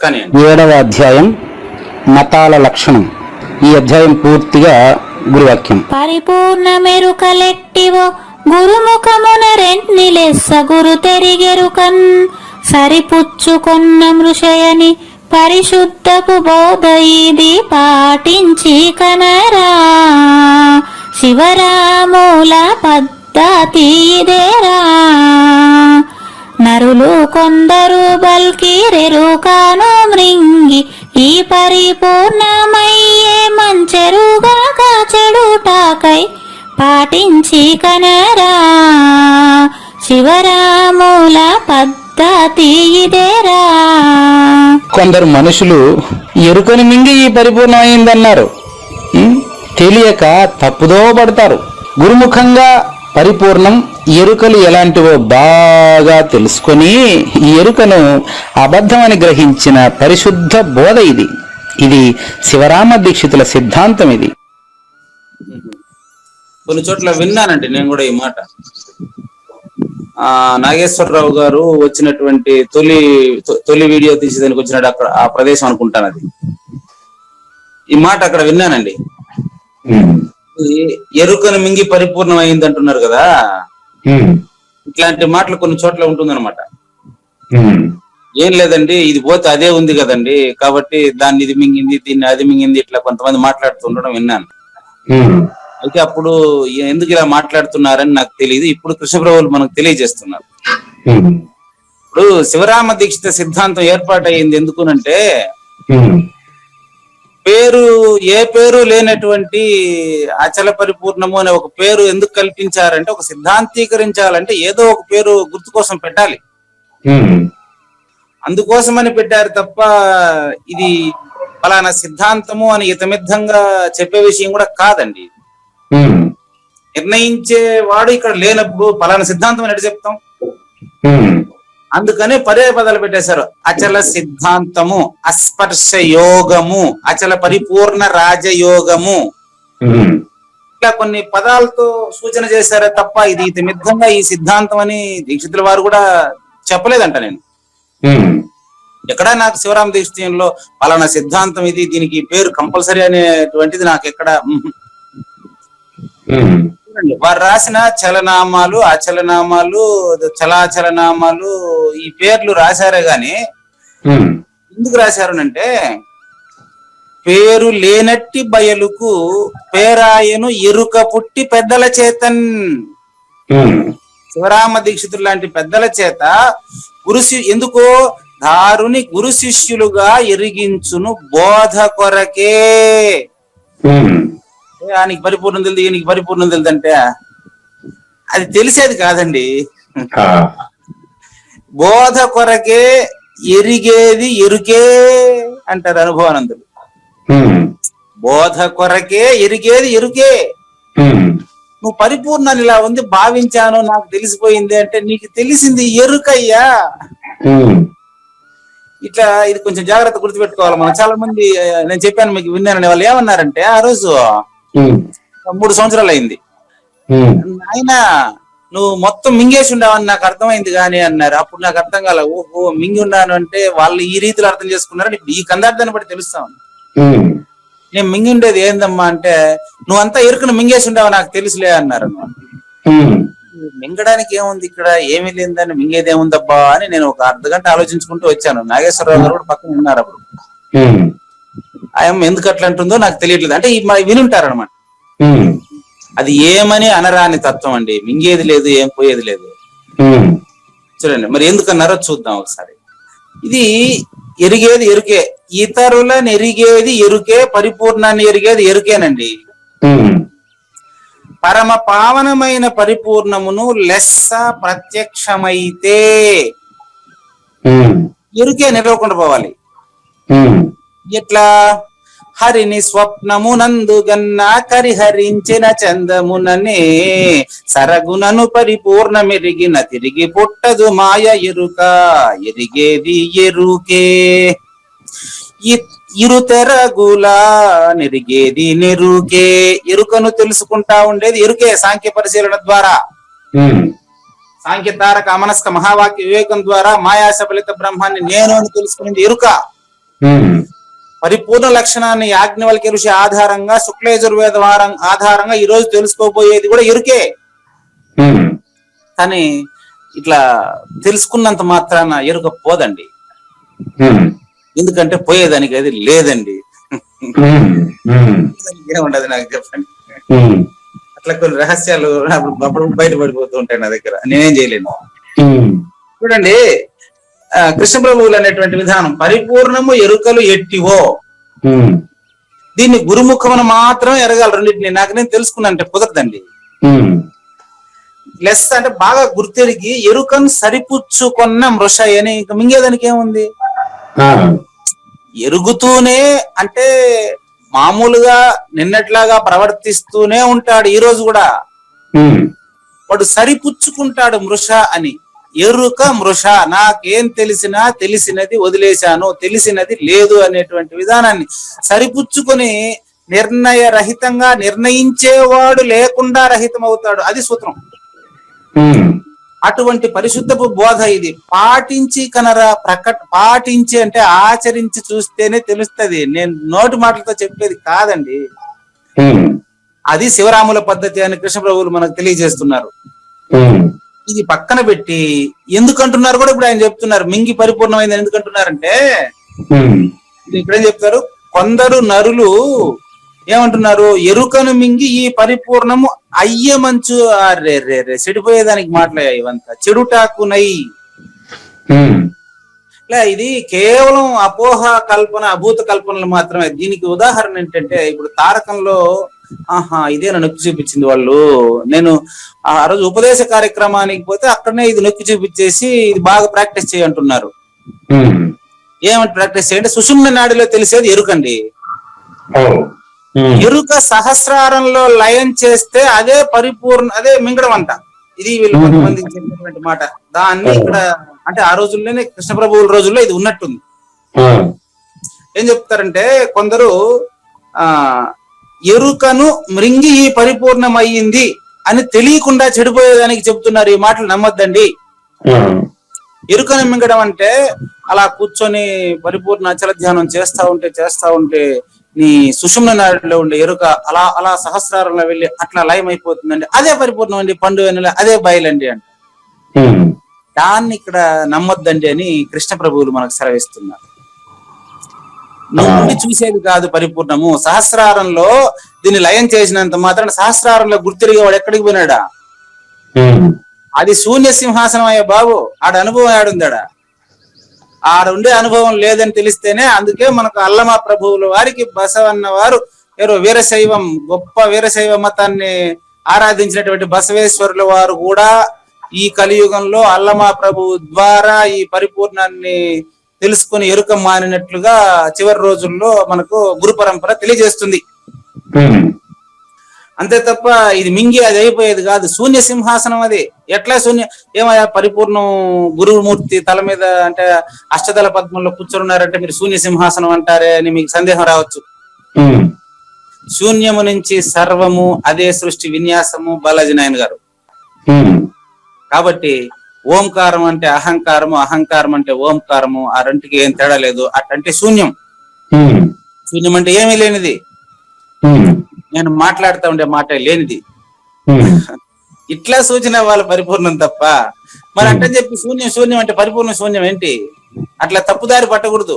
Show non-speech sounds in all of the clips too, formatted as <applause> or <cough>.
కానీ ఏడవ అధ్యాయం మతాల లక్షణం. ఈ అధ్యాయం పూర్తిగా గురువాక్యం. పరిపూర్ణ మెరుకలెట్టివో గురుముఖమున రెంట్ని లెస్స గురు తెరిగెరుకన్ సరిపుచ్చుకొన్న మృషయని పరిశుద్ధపు బోధ ఇది పాటించి కనరా. శివరాముల పద్ధతి ఇదేరా. నరులు కొందరు బల్కిరెరుకాను మృంగి ఈ పరిపూర్ణమయ్యే మంచెరుగాక చెడుటాకై పాటించి కనరా. శివరాముల పద్ధతి ఇదేరా. కొందరు మనుషులు ఎరుకని మింగి ఈ పరిపూర్ణమైందన్నారు. అయిందన్నారు తెలియక తప్పుదో పడతారు. గురుముఖంగా పరిపూర్ణం ఎరుకలు ఎలాంటివో బాగా తెలుసుకొని ఈ ఎరుకను అబద్ధమని గ్రహించిన పరిశుద్ధ బోధ ఇది. ఇది శివరామ దీక్షితుల సిద్ధాంతం ఇది. కొన్ని చోట్ల విన్నానండి నేను కూడా ఈ మాట. ఆ నాగేశ్వరరావు గారు వచ్చినటువంటి తొలి తొ- తొలి వీడియో తీసేదానికి వచ్చినట్టు అక్కడ ఆ ప్రదేశం అనుకుంటాను అది. ఈ మాట అక్కడ విన్నానండి. ఎరుకను మింగి పరిపూర్ణం అయింది అంటున్నారు కదా ఇట్లాంటి మాటలు కొన్ని చోట్ల ఉంటుందన్నమాట. ఏం లేదండి ఇది పోతే అదే ఉంది కదండి. కాబట్టి దాన్ని ఇది మింగింది దీన్ని అది మింగింది ఇట్లా కొంతమంది మాట్లాడుతుండడం విన్నాను. అయితే అప్పుడు ఎందుకు ఇలా మాట్లాడుతున్నారని నాకు తెలియదు ఇప్పుడు కృష్ణప్రభువులు మనకు తెలియజేస్తున్నారు. ఇప్పుడు శివరామ దీక్షిత సిద్ధాంతం ఏర్పాటైంది ఎందుకునంటే పేరు ఏ పేరు లేనటువంటి అచల పరిపూర్ణము అనే ఒక పేరు ఎందుకు కల్పించారంటే ఒక సిద్ధాంతీకరించాలంటే ఏదో ఒక పేరు గుర్తు కోసం పెట్టాలి. అందుకోసమని పెట్టారు తప్ప ఇది ఫలానా సిద్ధాంతము అని ఇతమిద్ధంగా చెప్పే విషయం కూడా కాదండి. నిర్ణయించే వాడు ఇక్కడ లేనప్పుడు ఫలానా సిద్ధాంతం అని చెప్తాం? అందుకనే పర్యాయ పదాలు పెట్టేశారు. అచల సిద్ధాంతము అస్పర్శ యోగము అచల పరిపూర్ణ రాజయోగము. ఇట్లా కొన్ని పదాలతో సూచన చేశారే తప్ప ఇది ఇతమిద్ధంగా ఈ సిద్ధాంతం అని దీక్షితుల వారు కూడా చెప్పలేదంట నేను. ఎక్కడా నాకు శివరామ దీక్షితంలో పలానా సిద్ధాంతం ఇది దీనికి పేరు కంపల్సరీ అనేటువంటిది నాకు ఎక్కడ వారు రాసిన చలనామాలు అచలనామాలు చలాచలనామాలు ఈ పేర్లు రాశారే గాని ఎందుకు రాశారు అంటే పేరు లేనట్టి బయలుకు పేరాయను ఎరుక పుట్టి పెద్దల చేతన్. శివరామ దీక్షితులు లాంటి పెద్దల చేత గురు ఎందుకో దారుని గురు శిష్యులుగా ఎరిగించును బోధ కొరకే. ఆయనకి పరిపూర్ణం తెలియదు ఈయనకి పరిపూర్ణం తెలియదు అంటే అది తెలిసేది కాదండి. బోధ కొరకే ఎరిగేది ఎరుకే అంటారు అనుభవానందులు. బోధ కొరకే ఎరిగేది ఎరుకే. నువ్వు పరిపూర్ణాన్ని ఇలా ఉంది భావించాను నాకు తెలిసిపోయింది అంటే నీకు తెలిసింది ఎరుకయ్యా. ఇట్లా ఇది కొంచెం జాగ్రత్త గుర్తుపెట్టుకోవాలి మనం. చాలా మంది నేను చెప్పాను మీకు విన్నానని వాళ్ళు ఏమన్నారంటే ఆ రోజు మూడు సంవత్సరాలు అయింది. ఆయన నువ్వు మొత్తం మింగేసి ఉండవని నాకు అర్థమైంది కానీ అన్నారు. అప్పుడు నాకు అర్థం కాల ఓహో మింగి ఉన్నాను అంటే వాళ్ళు ఈ రీతిలో అర్థం చేసుకున్నారని ఈ కందార్థాన్ని బట్టి తెలుస్తా. నేను మింగి ఉండేది ఏందమ్మా అంటే నువ్వంతా ఎరుకును మింగేసి ఉండవా నాకు తెలుసులే అన్నారు. మింగడానికి ఏముంది ఇక్కడ? ఏమీ లేదని మింగేది ఏముందబ్బా అని నేను ఒక అర్ధ గంట ఆలోచించుకుంటూ వచ్చాను. నాగేశ్వరరావు గారు కూడా పక్కన ఉన్నారు అప్పుడు. ఆయన ఎందుకు అట్లా అంటుందో నాకు తెలియట్లేదు. అంటే ఈ మ- వినుంటారన్నమాట. అది ఏమని అనరాని తత్వం అండి. మింగేది లేదు ఏం పోయేది లేదు. చూడండి మరి ఎందుకన్నారో చూద్దాం ఒకసారి. ఇది ఎరిగేది ఎరుకే. ఇతరులను ఎరిగేది ఎరుకే పరిపూర్ణాన్ని ఎరిగేది ఎరుకేనండి. పరమ పావనమైన పరిపూర్ణమును లెస్స ప్రత్యక్షమైతే ఎరుకే నిలవకుండా పోవాలి. ఎట్లా? హరిని స్వప్నమునందు గన్న కరిహరించిన చందముననే సరగునను పరిపూర్ణమెరిగిన తిరిగి పుట్టదు మాయ ఎరుక ఎరిగేది ఎరుకే. ఇరుతెరగుల నెరిగేది నెరుకే. ఎరుకను తెలుసుకుంటా ఉండేది ఎరుకే సాంఖ్య పరిశీలన ద్వారా. సాంఖ్య తారక అమనస్క మహావాక్య వివేకం ద్వారా మాయా సఫలిత బ్రహ్మాన్ని నేను అని తెలుసుకునేది ఎరుక. పరిపూర్ణ లక్షణాన్ని యాజ్ఞవల్క్య ఋషి ఆధారంగా శుక్లయజుర్వేద వారం ఆధారంగా ఈ రోజు తెలుసుకోబోయేది కూడా ఎరుకే ఉమ్, కానీ ఇట్లా తెలుసుకున్నంత మాత్రాన ఎరుక పోదండి. ఎందుకంటే పోయేదానికి అది లేదండి. ఏముండదు నాకు చెప్పండి. అట్లా కొన్ని రహస్యాలు అప్పుడు బయటపడిపోతూ ఉంటాయి నా దగ్గర. నేనేం చేయలేను. చూడండి కృష్ణ ప్రభువులు అనేటువంటి విధానం. పరిపూర్ణము ఎరుకలు ఎట్టివో. దీన్ని గురుముఖమున మాత్రం ఎరగాలి రెండింటిని. నాకు నేను తెలుసుకున్నాను అంటే కుదరదండి. లెస్ అంటే బాగా గుర్తెరిగి ఎరుకను సరిపుచ్చుకున్న మృష అని ఇంకా మింగేదానికి ఏముంది? ఎరుగుతూనే అంటే మామూలుగా నిన్నట్లాగా ప్రవర్తిస్తూనే ఉంటాడు ఈ రోజు కూడా. వాడు సరిపుచ్చుకుంటాడు మృష అని. ఎరుక మృష. నాకేం తెలిసినా తెలిసినది వదిలేశాను తెలిసినది లేదు అనేటువంటి విధానాన్ని సరిపుచ్చుకొని నిర్ణయ రహితంగా నిర్ణయించేవాడు లేకుండా రహితం అవుతాడు అది సూత్రం. అటువంటి పరిశుద్ధపు బోధ ఇది. పాటించి కనరా ప్రకట పాటించి అంటే ఆచరించి చూస్తేనే తెలుస్తది. నేను నోటి మాటలతో చెప్పేది కాదండి. అది శివరాముల పద్ధతి అని కృష్ణ ప్రభువులు మనకు తెలియజేస్తున్నారు. ఇది పక్కన పెట్టి ఎందుకంటున్నారు కూడా ఇప్పుడు ఆయన చెప్తున్నారు. మింగి పరిపూర్ణమైంది ఎందుకు అంటున్నారంటే ఉమ్, ఇది ఇక్కడేం చెప్తారు? కొందరు నరులు ఏమంటున్నారు? ఎరుకను మింగి ఈ పరిపూర్ణము అయ్య మంచు రే రే రే చెడిపోయేదానికి మాటలే ఇవంతా. చెడుటాకునై లే ఇది కేవలం అపోహ కల్పన అభూత కల్పనలు మాత్రమే. దీనికి ఉదాహరణ ఏంటంటే ఇప్పుడు తారకంలో ఆహా ఇదే నొక్కి చూపించింది వాళ్ళు. నేను ఆ రోజు ఉపదేశ కార్యక్రమానికి పోతే అక్కడనే ఇది నొక్కి చూపించేసి ఇది బాగా ప్రాక్టీస్ చేయంటున్నారు ఏమంటే ప్రాక్టీస్ చేయండి? సుషుమ్న నాడిలో తెలిసేది ఎరుకండి. ఎరుక సహస్రారంలో లయం చేస్తే అదే పరిపూర్ణ అదే మింగడం అంట ఇది వీళ్ళు. కొంతమంది చెప్పినటువంటి మాట. దాన్ని ఇక్కడ అంటే ఆ రోజుల్లోనే కృష్ణ ప్రభువుల రోజుల్లో ఇది ఉన్నట్టుంది. ఏం చెప్తారంటే కొందరు ఆ ఎరుకను మృంగి ఈ పరిపూర్ణమయ్యింది అని తెలియకుండా చెడిపోయేదానికి చెప్తున్నారు ఈ మాటలు నమ్మొద్దండి. ఎరుకను మింగడం అంటే అలా కూర్చొని పరిపూర్ణ అచల ధ్యానం చేస్తా ఉంటే చేస్తా ఉంటే నీ సుషుమ్న నాడిలో ఉండే ఎరుక అలా అలా సహస్రారంలో వెళ్ళి అట్లా లయం అయిపోతుందండి అదే పరిపూర్ణం అండి పండు వెన్నెల అదే బయలండి అంటే. దాన్ని ఇక్కడ నమ్మొద్దండి అని కృష్ణ ప్రభువులు మనకు సెలవిస్తున్నారు. నుండి చూసేది కాదు పరిపూర్ణము. సహస్రారంలో దీన్ని లయం చేసినంత మాత్రం సహస్రారంలో గుర్తిరిగి వాడు ఎక్కడికి పోయినాడా? అది శూన్య సింహాసనం అయ్యే బాబు. ఆడ అనుభవం ఆడుందాడా. ఆడ ఉండే అనుభవం లేదని తెలిస్తేనే అందుకే మనకు అల్లమా ప్రభువుల వారికి బసవన్న వారు ఎవరు వీరశైవం గొప్ప వీరశైవ మతాన్ని ఆరాధించినటువంటి బసవేశ్వరుల వారు కూడా ఈ కలియుగంలో అల్లమా ప్రభువు ద్వారా ఈ పరిపూర్ణాన్ని తెలుసుకుని ఎరుక మానినట్లుగా చివరి రోజుల్లో మనకు గురు పరంపర తెలియజేస్తుంది. అంతే తప్ప ఇది మింగి అది అయిపోయేది కాదు. శూన్య సింహాసనం అది. ఎట్లా శూన్య? ఏమయ్యా? పరిపూర్ణం గురుమూర్తి తల మీద అంటే అష్టదళ పద్మంలో కూర్చొని ఉన్నారంటే మీరు శూన్య సింహాసనం అంటారే అని మీకు సందేహం రావచ్చు. శూన్యము నుంచి సర్వము అదే సృష్టి విన్యాసము బాలాజీ నాయన్ గారు కాబట్టి ఓంకారం అంటే అహంకారము అహంకారం అంటే ఓంకారము ఆ రెంటికి ఏం తేడా లేదు. అటంటే శూన్యం. శూన్యం అంటే ఏమీ లేనిది. నేను మాట్లాడుతూ ఉండే మాట లేనిది. <laughs> ఇట్లా సూచన వాళ్ళ పరిపూర్ణం తప్ప. మరి అట్టని చెప్పి శూన్యం శూన్యం అంటే పరిపూర్ణ శూన్యం ఏంటి? అట్లా తప్పుదారి పట్టకూడదు.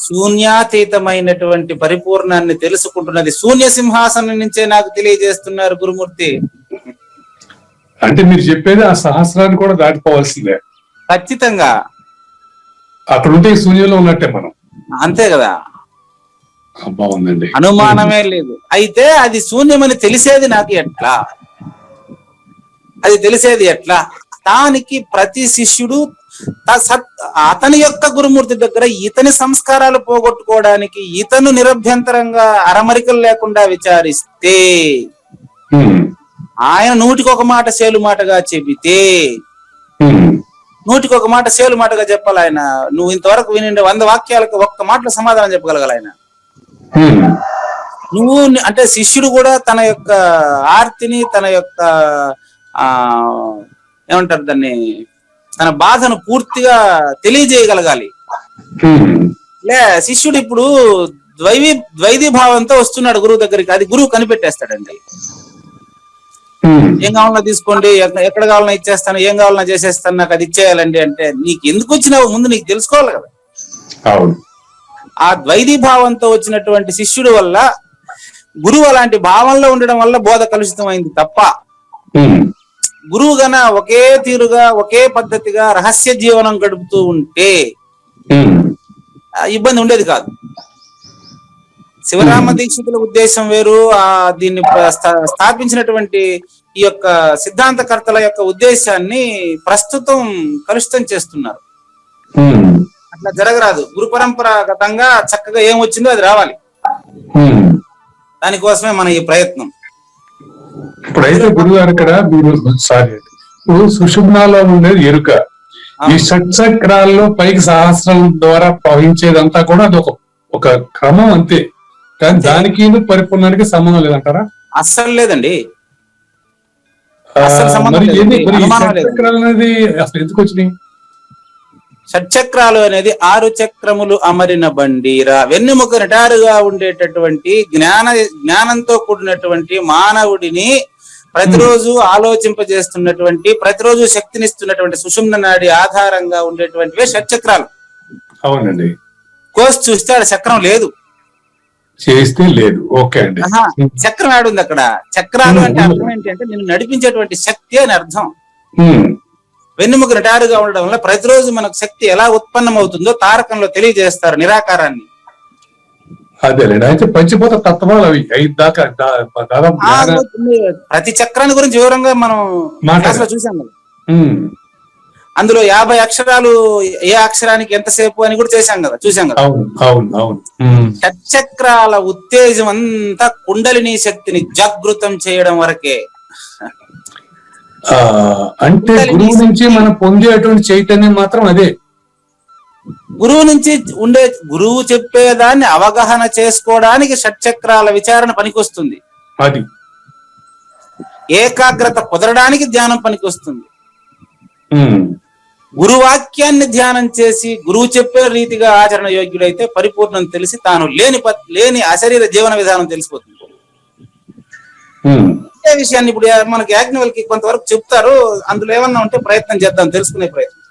శూన్యాతీతమైనటువంటి పరిపూర్ణాన్ని తెలుసుకుంటున్నది శూన్య సింహాసనం నుంచే నాకు తెలియజేస్తున్నారు గురుమూర్తి. అంటే మీరు చెప్పేది ఆ సహస్రాన్ని కూడా దాటిపోవాల్సిందే. ఖచ్చితంగా. అక్కడ ఉంటే శూన్యంలో ఉన్నట్టే మనం. అంతే కదా. బాగుందండి. అనుమానమే లేదు. అయితే అది శూన్యమని తెలిసేది నాకు ఎట్లా? అది తెలిసేది ఎట్లా? దానికి ప్రతి శిష్యుడు అతని యొక్క గురుమూర్తి దగ్గర ఇతని సంస్కారాలు పోగొట్టుకోవడానికి ఇతను నిరభ్యంతరంగా అరమరికలు లేకుండా విచారిస్తే ఆయన నూటికి ఒక మాట సేలు మాటగా చెబితే నూటికి ఒక మాట సేలు మాటగా చెప్పాలి ఆయన. నువ్వు ఇంతవరకు విని వంద వాక్యాలకు ఒక్క మాటలో సమాధానం చెప్పగలగాలి ఆయన. నువ్వు అంటే శిష్యుడు కూడా తన యొక్క ఆర్తిని తన యొక్క ఆ ఏమంటారు దాన్ని తన బాధను పూర్తిగా తెలియజేయగలగాలి. లే శిష్యుడు ఇప్పుడు ద్వైవి ద్వైదీ భావంతో వస్తున్నాడు గురువు దగ్గరికి. అది గురువు కనిపెట్టేస్తాడండి. ఏం కావాలన్నా తీసుకోండి ఎక్క- ఎక్కడ కావాలన్నా ఇచ్చేస్తాను ఏం కావాలన్నా చేసేస్తాను నాకు అది ఇచ్చేయాలండి అంటే నీకు ఎందుకు వచ్చినావు ముందు నీకు తెలుసుకోవాలి కదా. ఆ ద్వైదీ భావంతో వచ్చినటువంటి శిష్యుడు వల్ల గురువు అలాంటి భావంలో ఉండడం వల్ల బోధ కలుషితమైంది తప్ప. గురువు గన ఒకే తీరుగా ఒకే పద్ధతిగా రహస్య జీవనం గడుపుతూ ఉంటే ఇబ్బంది ఉండేది కాదు. శివరామ దీక్షితుల ఉద్దేశం వేరు ఆ దీన్ని స్థాపించినటువంటి ఈ యొక్క సిద్ధాంతకర్తల యొక్క ఉద్దేశాన్ని ప్రస్తుతం కలుషితం చేస్తున్నారు. అట్లా జరగరాదు. గురు పరంపరాగతంగా చక్కగా ఏం వచ్చిందో అది రావాలి. దానికోసమే మన ఈ ప్రయత్నం. ఇప్పుడైతే గురువు గారు ఇక్కడ మీరు సారీ. ఇప్పుడు సుషుమ్నాలో ఉండేది ఎరుక. ఈ షట్చక్రాల్లో పైకి సహస్రం ద్వారా ప్రవహించేదంతా కూడా అది ఒక ఒక క్రమం అంతే. కానీ దానికి పరిపూర్ణానికి సంబంధం లేదంటారా? అస్సలు లేదండి. సంబంధం అనేది అసలు ఎందుకు వచ్చినాయి? షట్చక్రాలు అనేది ఆరు చక్రములు అమరిన బండిరా. వెన్నెముక నిటారుగా ఉండేటటువంటి జ్ఞాన జ్ఞానంతో కూడినటువంటి మానవుడిని ప్రతిరోజు ఆలోచింపజేస్తున్నటువంటి ప్రతిరోజు శక్తినిస్తున్నటువంటి సుషుమ్న నాడి ఆధారంగా ఉండేటువంటివే షట్చక్రాలు. అవునండి. కోసి చూస్తే ఆడ చక్రం లేదు. చేస్తే లేదు. ఓకే అండి. చక్రం ఆడుంది అక్కడ. చక్రాలు అంటే అర్థం ఏంటి అంటే నిన్ను నడిపించేటువంటి శక్తి అని అర్థం. వెన్నెముక నిటారుగా ఉండడం వల్ల ప్రతిరోజు మనకు శక్తి ఎలా ఉత్పన్నం అవుతుందో తారకంలో తెలియజేస్తారు నిరాకారాన్ని. అదేలేండి అయితే పంచిపోత తత్వాలు అవి ఐదు దాకా ప్రతి చక్రాన్ని గురించి వివరంగా మనం చూసాం కదా. అందులో యాభై అక్షరాలు ఏ అక్షరానికి ఎంతసేపు అని కూడా చేశాం కదా చూసాం కదా. షట్చక్రాల ఉత్తేజం అంతా కుండలిని శక్తిని జాగృతం చేయడం వరకే. అంటే గురువు నుంచి మనం పొందేటువంటి చైతన్యం మాత్రం అదే. గురువు నుంచి ఉండే గురువు చెప్పేదాన్ని అవగాహన చేసుకోవడానికి షట్చక్రాల విచారణ పనికొస్తుంది. అది. ఏకాగ్రత కుదరడానికి ధ్యానం పనికొస్తుంది. గురువాక్యాన్ని ధ్యానం చేసి గురువు చెప్పే రీతిగా ఆచరణ యోగ్యుడైతే పరిపూర్ణం తెలిసి తాను లేని లేని అశరీర జీవన విధానం తెలిసిపోతుంది. ఇదే విషయాన్ని ఇప్పుడు మనకి యాజ్ఞవల్కి కొంతవరకు చెప్తారు. అందులో ఏమన్నా ఉంటే ప్రయత్నం చేద్దాం తెలుసుకునే ప్రయత్నం.